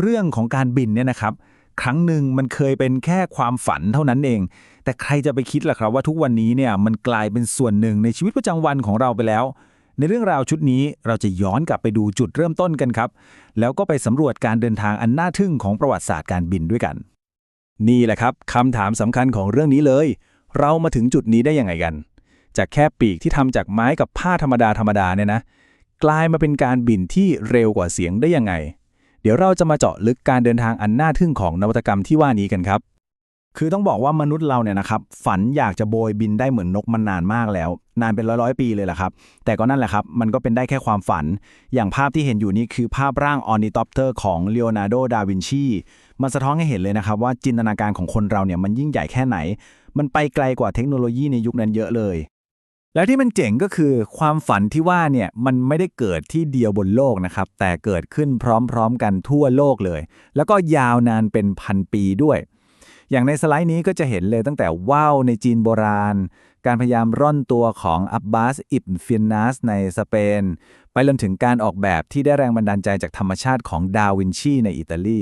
เรื่องของการบินเนี่ยนะครับ ครั้งหนึ่งมันเคยเป็นแค่ความฝันเท่านั้นเอง แต่ใครจะไปคิดล่ะครับว่าทุกวันนี้เนี่ยมันกลายเป็นส่วนหนึ่งในชีวิตประจำวันของเราไปแล้ว ในเรื่องราวชุดนี้เราจะย้อนกลับไปดูจุดเริ่มต้นกันครับ แล้วก็ไปสำรวจการเดินทางอันน่าทึ่งของประวัติศาสตร์การบินด้วยกัน นี่แหละครับคำถามสำคัญของเรื่องนี้เลย เรามาถึงจุดนี้ได้ยังไงกัน จากแค่ปีกที่ทำจากไม้กับผ้าธรรมดาธรรมดาเนี่ยนะกลายมาเป็นการบินที่เร็วกว่าเสียงได้ยังไง เดี๋ยวเราจะมาเจาะลึกการเดินทางอันน่าทึ่งของนวัตกรรมที่ว่านี้กันครับ คือต้องบอกว่ามนุษย์เราเนี่ยนะครับ ฝันอยากจะโบยบินได้เหมือนนกมันนานมากแล้ว นานเป็นร้อยๆปีเลยล่ะครับ แต่ก็นั่นแหละครับ มันก็เป็นได้แค่ความฝัน อย่างภาพที่เห็นอยู่นี่คือภาพร่างออนิทอปเตอร์ของเลโอนาร์โด ดาวินชีมันสะท้อนให้เห็นเลยนะครับว่าจินตนาการของคนเราเนี่ยมันยิ่งใหญ่แค่ไหน มันไปไกลกว่าเทคโนโลยีในยุคนั้นเยอะเลย แล้วที่มันเจ๋งก็คือความฝันที่ว่าเนี่ยมันไม่ได้เกิดที่เดียวบนโลกนะครับ แต่เกิดขึ้นพร้อมๆกันทั่วโลกเลย แล้วก็ยาวนานเป็นพันปีด้วย อย่างในสไลด์นี้ก็จะเห็นเลยตั้งแต่ว่าวในจีนโบราณ การพยายามร่อนตัวของอับบาสอิบฟินนัสในสเปน ไปจนถึงการออกแบบที่ได้แรงบันดาลใจจากธรรมชาติของดาวินชีในอิตาลี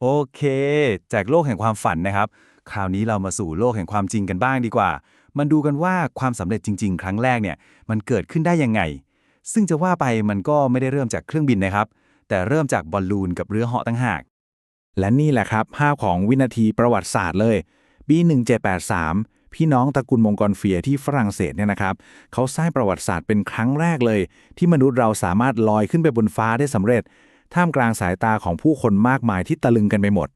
โอเค จากโลกแห่งความฝันนะครับ คราวนี้เรามาสู่โลกแห่งความจริงกันบ้างดีกว่า มันดูกันว่าความสำเร็จจริง ๆ ครั้งแรกเนี่ยมันเกิดขึ้นได้ยังไง ซึ่งจะว่าไปมันก็ไม่ได้เริ่มจากเครื่องบินนะครับ แต่เริ่มจากบอลลูนกับเรือเหาะตั้งหาก และนี่แหละครับภาพของวินาทีประวัติศาสตร์เลยปี1783 พี่น้องตระกูลมงกรเฟียที่ฝรั่งเศสเนี่ยนะครับเขาสร้างประวัติศาสตร์เป็นครั้งแรกเลย ที่มนุษย์เราสามารถลอยขึ้นไปบนฟ้าได้สำเร็จ ท่ามกลางสายตาของผู้คนมากมายที่ตะลึงกันไปหมด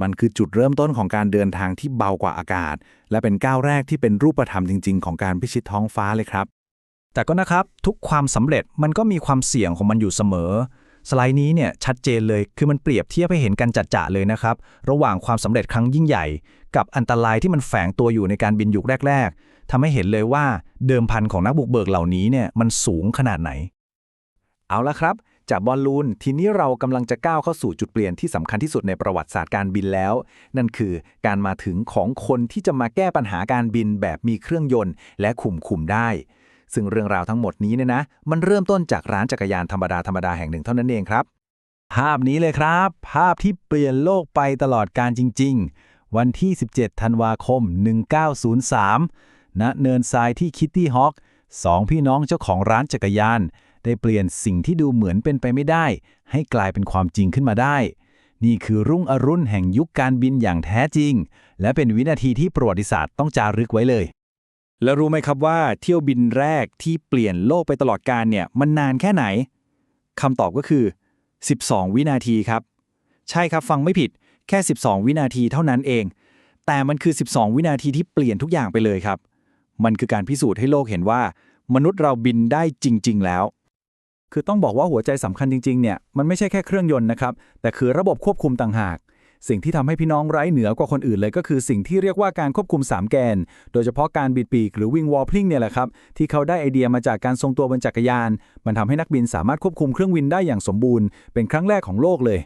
มันคือจุดเริ่มต้นของการเดินทางที่เบากว่าอากาศ และเป็นก้าวแรกที่เป็นรูปธรรมจริง ๆ ของการพิชิตท้องฟ้าเลยครับ แต่ก็นะครับทุกความสำเร็จมันก็มีความเสี่ยงของมันอยู่เสมอ สไลด์นี้เนี่ยชัดเจนเลยคือมันเปรียบเทียบให้เห็นกันจัดจะเลยนะครับ ระหว่างความสำเร็จครั้งยิ่งใหญ่ กับอันตรายที่มันแฝงตัวอยู่ในการบินยุคแรก ๆทำให้เห็นเลยว่าเดิมพันของนักบุกเบิกเหล่านี้เนี่ยมันสูงขนาดไหน เอาละครับ จากบอลลูนทีนี้เรากำลังจะก้าวเข้าสู่จุดเปลี่ยนที่สำคัญที่สุดในประวัติศาสตร์การบินแล้ว นั่นคือการมาถึงของคนที่จะมาแก้ปัญหาการบินแบบมีเครื่องยนต์ และคุมคุมได้ ซึ่งเรื่องราวทั้งหมดนี้เนี่ยนะ มันเริ่มต้นจากร้านจักรยานธรรมดาธรรมดาแห่งหนึ่งเท่านั้นเองครับ ภาพนี้เลยครับ ภาพที่เปลี่ยนโลกไปตลอดการจริง ๆ วันที่ 17 ธันวาคม 1903ณเนินทรายที่คิตตี้ฮอคสองพี่น้องเจ้าของร้านจักรยาน ได้เปลี่ยนสิ่งที่ดูเหมือนเป็นไปไม่ได้ ให้กลายเป็นความจริงขึ้นมาได้ นี่คือรุ่งอรุณแห่งยุคการบินอย่างแท้จริง และเป็นวินาทีที่ประวัติศาสตร์ต้องจารึกไว้เลย แล้วรู้ไหมครับว่าเที่ยวบินแรกที่เปลี่ยนโลกไปตลอดการเนี่ยมันนานแค่ไหนคำตอบก็คือ 12 วินาทีครับ ใช่ครับฟังไม่ผิดแค่ 12 วินาทีเท่านั้นเอง แต่มันคือ 12 วินาทีที่เปลี่ยนทุกอย่างไปเลยครับ มันคือการพิสูจน์ให้โลกเห็นว่า มนุษย์เราบินได้จริง ๆ แล้ว คือต้องบอกว่าหัวใจสำคัญจริงๆเนี่ยมันไม่ใช่แค่เครื่องยนต์นะครับแต่คือระบบควบคุมต่างหาก สิ่งที่ทำให้พี่น้องไร้เหนือกว่าคนอื่นเลยก็คือสิ่งที่เรียกว่าการควบคุม 3 แกน โดยเฉพาะการบิดปีกหรือวิ่งวอลพลิงเนี่ยแหละครับที่เขาได้ไอเดียมาจากการทรงตัวบนจักรยาน มันทำให้นักบินสามารถควบคุมเครื่องบินได้อย่างสมบูรณ์เป็นครั้งแรกของโลกเลย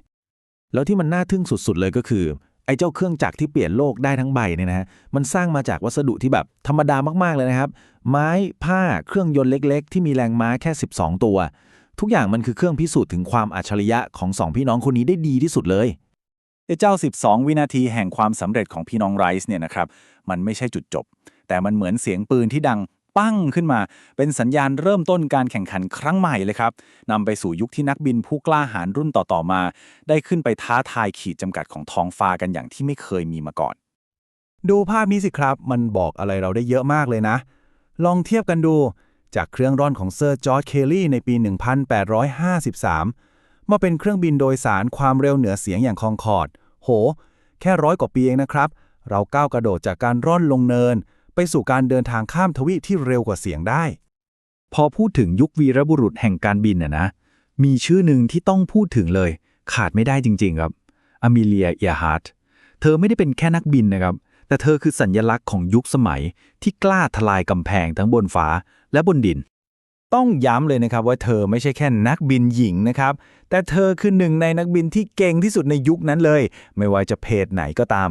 แล้วที่มันน่าทึ่งสุดๆเลยก็คือไอ้เจ้าเครื่องจักรที่เปลี่ยนโลกได้ทั้งใบเนี่ยนะฮะ มันสร้างมาจากวัสดุที่แบบธรรมดามากๆเลยนะครับ ไม้ ผ้า เครื่องยนต์เล็ก ๆ ที่มีแรงม้าแค่ 12 ตัว ทุกอย่างมันคือเครื่องพิสูจน์ถึงความอัจฉริยะของสองพี่น้องคนนี้ได้ดีที่สุดเลยไอ้เจ้า 12 วินาทีแห่งความสำเร็จของพี่น้องไรซ์เนี่ยนะครับ มันไม่ใช่จุดจบ แต่มันเหมือนเสียงปืนที่ดังปั้งขึ้นมา เป็นสัญญาณเริ่มต้นการแข่งขันครั้งใหม่เลยครับนำไปสู่ยุคที่นักบินผู้กล้าหาญรุ่นต่อๆมา ได้ขึ้นไปท้าทายขีดจำกัดของท้องฟ้ากันอย่างที่ไม่เคยมีมาก่อน ดูภาพนี้สิครับ มันบอกอะไรเราได้เยอะมากเลยนะ ลองเทียบกันดู จากเครื่องร่อนของเซอร์จอร์จเคลลี่ในปี 1853 มาเป็นเครื่องบินโดยสารความเร็วเหนือเสียงอย่างคองคอร์ด โห แค่ร้อยกว่าปีเองนะครับ เราก้าวกระโดดจากการร่อนลงเนิน ไปสู่การเดินทางข้ามทวีปที่เร็วกว่าเสียงได้ พอพูดถึงยุควีรบุรุษแห่งการบินน่ะนะ มีชื่อหนึ่งที่ต้องพูดถึงเลย ขาดไม่ได้จริง ๆ ครับอเมเลียเอียฮาร์ทเธอไม่ได้เป็นแค่นักบินนะครับ แต่เธอคือสัญญลักษณ์ของยุคสมัยที่กล้าทลายกำแพงทั้งบนฟ้า และบนดิน ต้องย้ำเลยนะครับว่าเธอไม่ใช่แค่นักบินหญิงนะครับ แต่เธอคือหนึ่งในนักบินที่เก่งที่สุดในยุคนั้นเลย ไม่ว่าจะเพศไหนก็ตาม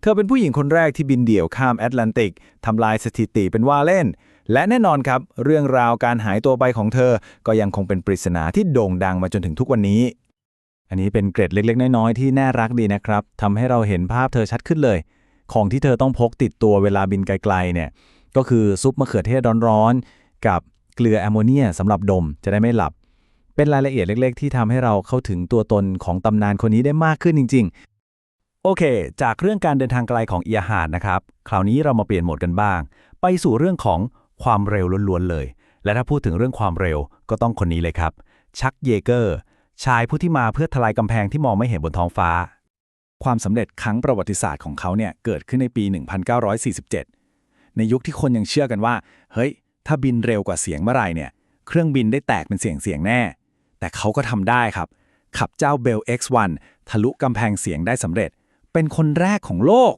เธอเป็นผู้หญิงคนแรกที่บินเดี่ยวข้ามแอตแลนติกทำลายสถิติเป็นว่าเล่น และแน่นอนครับ เรื่องราวการหายตัวไปของเธอ ก็ยังคงเป็นปริศนาที่โด่งดังมาจนถึงทุกวันนี้ อันนี้เป็นเกร็ดเล็ก ๆ น้อยๆที่น่ารักดีนะครับทำให้เราเห็นภาพเธอชัดขึ้นเลย ของที่เธอต้องพกติดตัวเวลาบินไกลๆเนี่ยก็คือซุปมะเขือเทศร้อนๆ กับเกลือแอมโมเนียสำหรับดมจะได้ไม่หลับ เป็นรายละเอียดเล็ก ๆ ที่ทำให้เราเข้าถึงตัวตนของตำนานคนนี้ได้มากขึ้นจริง ๆ โอเค จากเรื่องการเดินทางไกลของเอียหาดนะครับ คราวนี้เรามาเปลี่ยนโหมดกันบ้าง ไปสู่เรื่องของความเร็วล้วนๆเลย และถ้าพูดถึงเรื่องความเร็วก็ต้องคนนี้เลยครับ ชักเยเกอร์ ชายผู้ที่มาเพื่อทลายกำแพงที่มองไม่เห็นบนท้องฟ้า ความสำเร็จครั้งประวัติศาสตร์ของเขาเนี่ยเกิดขึ้นในปี 1947 ในยุคที่คนยังเชื่อกันว่า เฮ้ย ถ้าบินเร็วกว่าเสียงเมื่อไรเนี่ย เครื่องบินได้แตกเป็นเสียงเสียงแน่ แต่เขาก็ทำได้ครับ ขับเจ้า Bell X1 ทะลุกำแพงเสียงได้สำเร็จ เป็นคนแรกของโลก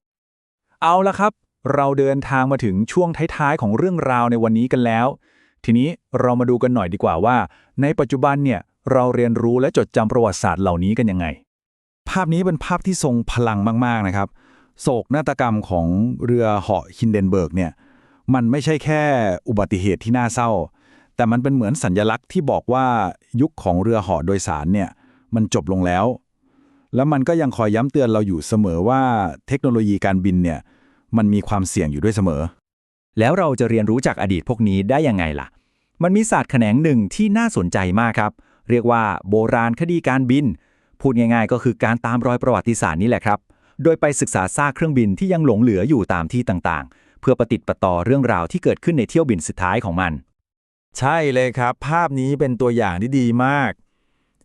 เอาละครับ เราเดินทางมาถึงช่วงท้ายๆของเรื่องราวในวันนี้กันแล้ว ทีนี้เรามาดูกันหน่อยดีกว่าว่า ในปัจจุบันเนี่ยเราเรียนรู้และจดจำประวัติศาสตร์เหล่านี้กันยังไง ภาพนี้เป็นภาพที่ทรงพลังมากๆนะครับ โศกนาฏกรรมของเรือเหาะฮินเดนเบิร์กเนี่ย มันไม่ใช่แค่อุบัติเหตุที่น่าเศร้า แต่มันเป็นเหมือนสัญญลักษณ์ที่บอกว่ายุคของเรือหาะโดยสารเนี่ยมันจบลงแล้ว แล้วมันก็ยังคอยย้ำเตือนเราอยู่เสมอว่าเทคโนโลยีการบินเนี่ยมันมีความเสี่ยงอยู่ด้วยเสมอ แล้วเราจะเรียนรู้จากอดีตพวกนี้ได้ยังไงล่ะ มันมีศาสตร์แขนงหนึ่งที่น่าสนใจมากครับ เรียกว่าโบราณคดีการบิน พูดง่ายๆ ก็คือการตามรอยประวัติศาสตร์นี่แหละครับ โดยไปศึกษาซากเครื่องบินที่ยังหลงเหลืออยู่ตามที่ต่างๆ เพื่อประติดประต่อเรื่องราวที่เกิดขึ้นในเที่ยวบินสุดท้ายของมัน ใช่เลยครับ ภาพนี้เป็นตัวอย่างที่ดีมาก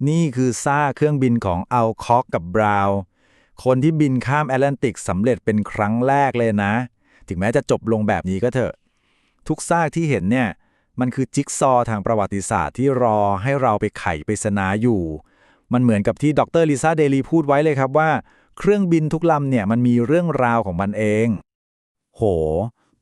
นี่คือซากเครื่องบินของอัลคอกกับบราวน์คนที่บินข้ามแอตแลนติกสำเร็จเป็นครั้งแรกเลยนะ ถึงแม้จะจบลงแบบนี้ก็เถอะ ทุกซากที่เห็นเนี่ย มันคือจิ๊กซอว์ทางประวัติศาสตร์ที่รอให้เราไปไขปริศนาอยู่ มันเหมือนกับที่ดรลิซ่าเดลีพูดไว้เลยครับว่า เครื่องบินทุกลำเนี่ยมันมีเรื่องราวของมันเอง โห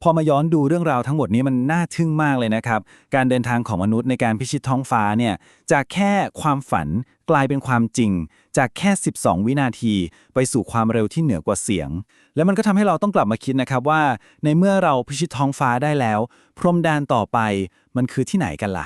พอมาย้อนดูเรื่องราวทั้งหมดนี้มันน่าทึ่งมากเลยนะครับ การเดินทางของมนุษย์ในการพิชิตท้องฟ้าเนี่ยจากแค่ความฝันกลายเป็นความจริง จากแค่ 12 วินาที ไปสู่ความเร็วที่เหนือกว่าเสียง แล้วมันก็ทำให้เราต้องกลับมาคิดนะครับว่า ในเมื่อเราพิชิตท้องฟ้าได้แล้ว พรมแดนต่อไปมันคือที่ไหนกันล่ะ